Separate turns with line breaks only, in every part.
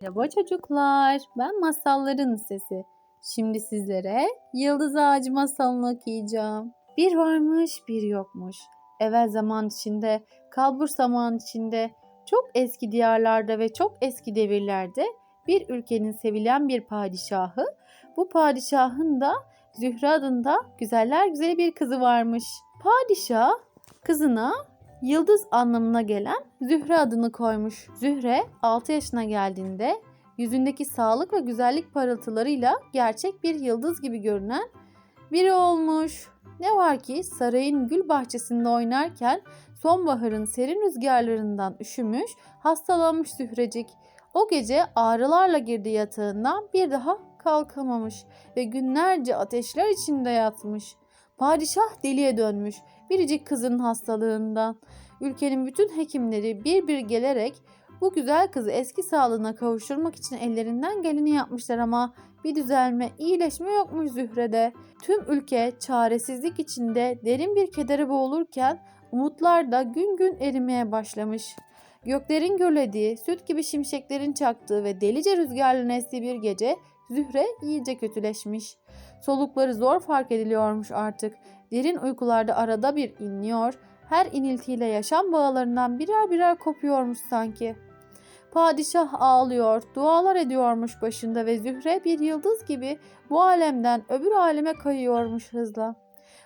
Merhaba çocuklar, ben masalların sesi. Şimdi sizlere Yıldız Ağacı masalını okuyacağım. Bir varmış, bir yokmuş. Evvel zaman içinde, kalbur zaman içinde, çok eski diyarlarda ve çok eski devirlerde bir ülkenin sevilen bir padişahı, bu padişahın da Zühre adında güzeller güzeli bir kızı varmış. Padişah kızına Yıldız anlamına gelen Zühre adını koymuş. Zühre 6 yaşına geldiğinde yüzündeki sağlık ve güzellik parıltılarıyla gerçek bir yıldız gibi görünen biri olmuş. Ne var ki sarayın gül bahçesinde oynarken sonbaharın serin rüzgarlarından üşümüş, hastalanmış Zührecik. O gece ağrılarla girdi yatağından bir daha kalkamamış ve günlerce ateşler içinde yatmış. Padişah deliye dönmüş biricik kızın hastalığından. Ülkenin bütün hekimleri bir bir gelerek bu güzel kızı eski sağlığına kavuşturmak için ellerinden geleni yapmışlar ama bir düzelme, iyileşme yokmuş Zühre'de. Tüm ülke çaresizlik içinde derin bir kedere boğulurken umutlar da gün gün erimeye başlamış. Göklerin gürlediği, süt gibi şimşeklerin çaktığı ve delice rüzgarların estiği bir gece Zühre iyice kötüleşmiş. Solukları zor fark ediliyormuş artık. Derin uykularda arada bir inliyor, her iniltiyle yaşam bağlarından birer birer kopuyormuş sanki. Padişah ağlıyor, dualar ediyormuş başında ve Zühre bir yıldız gibi bu alemden öbür aleme kayıyormuş hızla.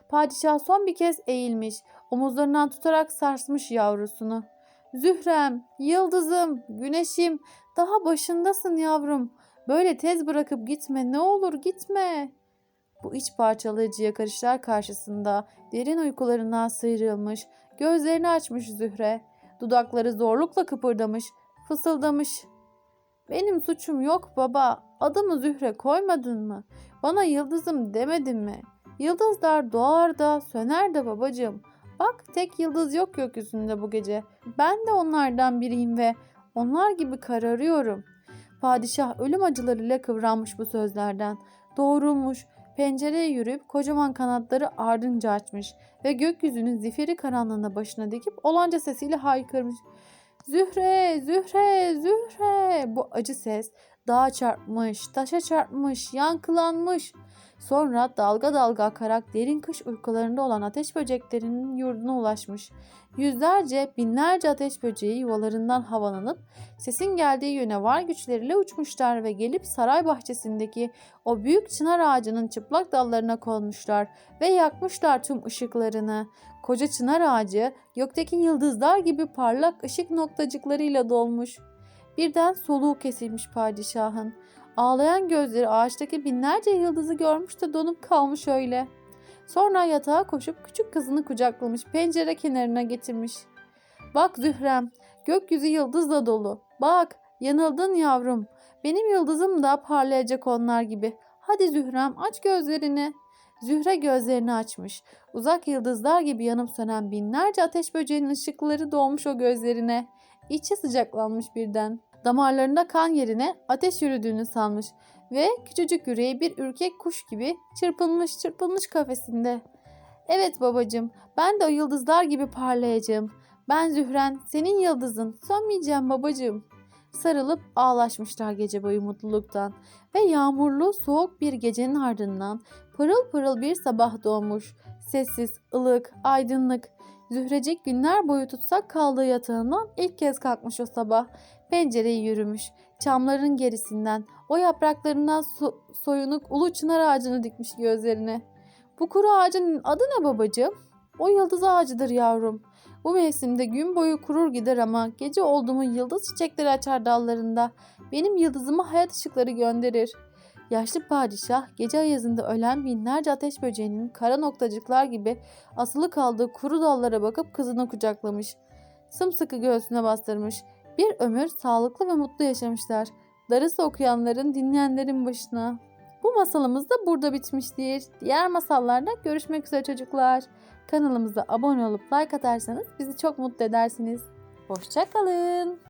Padişah son bir kez eğilmiş, omuzlarından tutarak sarsmış yavrusunu. Zührem, yıldızım, güneşim, daha başındasın yavrum. Böyle tez bırakıp gitme, ne olur gitme. Bu iç parçalayıcı yakarışlar karşısında derin uykularından sıyrılmış, gözlerini açmış Zühre. Dudakları zorlukla kıpırdamış, fısıldamış. Benim suçum yok baba. Adımı Zühre koymadın mı? Bana yıldızım demedin mi? Yıldızlar doğar da söner de babacığım. Bak tek yıldız yok gökyüzünde bu gece. Ben de onlardan biriyim ve onlar gibi kararıyorum. Padişah ölüm acılarıyla kıvranmış bu sözlerden. Doğrulmuş, pencereye yürüyüp kocaman kanatları ardınca açmış ve gökyüzünün zifiri karanlığına başına dikip olanca sesiyle haykırmış. Zühre, Zühre, Zühre. Bu acı ses dağa çarpmış, taşa çarpmış, yankılanmış. Sonra dalga dalga akarak derin kış uykularında olan ateş böceklerinin yurduna ulaşmış. Yüzlerce, binlerce ateş böceği yuvalarından havalanıp sesin geldiği yöne var güçleriyle uçmuşlar ve gelip saray bahçesindeki o büyük çınar ağacının çıplak dallarına konmuşlar ve yakmışlar tüm ışıklarını. Koca çınar ağacı gökteki yıldızlar gibi parlak ışık noktacıklarıyla dolmuş. Birden soluğu kesilmiş padişahın. Ağlayan gözleri ağaçtaki binlerce yıldızı görmüş de donup kalmış öyle. Sonra yatağa koşup küçük kızını kucaklamış pencere kenarına getirmiş. Bak Zührem, gökyüzü yıldızla dolu. Bak, yanıldın yavrum. Benim yıldızım da parlayacak onlar gibi. Hadi Zührem aç gözlerini. Zühre gözlerini açmış. Uzak yıldızlar gibi yanıp sönen binlerce ateş böceğinin ışıkları dolmuş o gözlerine. İçi sıcaklanmış birden. Damarlarında kan yerine ateş yürüdüğünü sanmış ve küçücük yüreği bir ürkek kuş gibi çırpılmış çırpılmış kafesinde. Evet babacığım, ben de o yıldızlar gibi parlayacağım. Ben Zühren, senin yıldızın. Sönmeyeceğim babacığım. Sarılıp ağlaşmışlar gece boyu mutluluktan ve yağmurlu soğuk bir gecenin ardından pırıl pırıl bir sabah doğmuş. Sessiz, ılık, aydınlık. Zührecik günler boyu tutsak kaldığı yatağından ilk kez kalkmış o sabah. Pencereyi yürümüş. Çamların gerisinden, o yapraklarından so- soyunuk ulu çınar ağacını dikmiş gözlerine. Bu kuru ağacın adı ne babacığım? O yıldız ağacıdır yavrum. Bu mevsimde gün boyu kurur gider ama gece oldu yıldız çiçekleri açar dallarında. Benim yıldızıma hayat ışıkları gönderir. Yaşlı padişah gece ayazında ölen binlerce ateş böceğinin kara noktacıklar gibi asılı kaldığı kuru dallara bakıp kızını kucaklamış. Sımsıkı göğsüne bastırmış. Bir ömür sağlıklı ve mutlu yaşamışlar. Darısı okuyanların, dinleyenlerin başına. Bu masalımız da burada bitmiştir. Diğer masallarda görüşmek üzere çocuklar. Kanalımıza abone olup like atarsanız bizi çok mutlu edersiniz. Hoşçakalın.